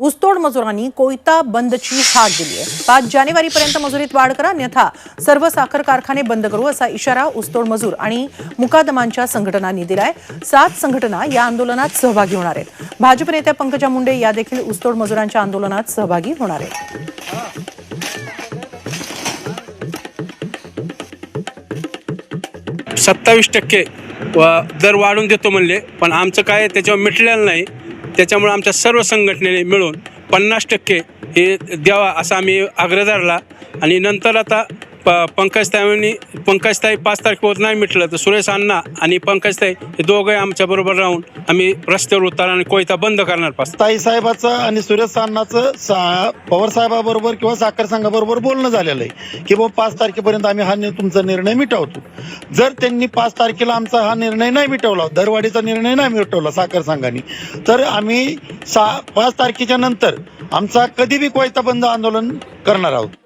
ऊसतोड मजुरांनी कोयता बंदची हाक दिली आहे पाच जानेवारीपर्यंत मजुरीत वाढ करा अन्यथा सर्व साखर कारखाने बंद करू असा इशारा ऊसतोड मजूर आणि मुकादमांच्या संघटनांनी दिलाय। सात संघटना या आंदोलनात सहभागी होणार आहेत। भाजप नेत्या पंकजा मुंडे या देखील ऊसतोड मजुरांच्या आंदोलनात सहभागी होणार आहेत। सत्तावीस टक्के दर वाढून देतो म्हणले पण आमचं काय त्याच्यावर मिटलेलं नाही. त्याच्यामुळं आमच्या सर्व संघटनेने मिळून पन्नास टक्के हे द्यावा असा आम्ही आग्रह धरला. आणि नंतर आता प पंकजताईंनी पंकजताई पाच तारखेवर नाही मिटलं तर सुरेश अण्णा आणि पंकजताई हे दोघंही आमच्याबरोबर राहून आम्ही रस्त्यावर उतार आणि कोयता बंद करणार पास. ताई साहेबाचं आणि सुरेश अण्णाचं सा पवार साहेबाबरोबर किंवा साखर संघाबरोबर बोलणं झालेलं आहे. की बाबा पाच तारखेपर्यंत आम्ही हा तुमचा निर्णय मिटवतो. जर त्यांनी पाच तारखेला आमचा हा निर्णय नाही मिटवला दरवाढीचा निर्णय नाही मिटवला साखर संघाने तर आम्ही सा पाच तारखेच्या नंतर आमचा कधी बी कोयता बंद आंदोलन करणार आहोत.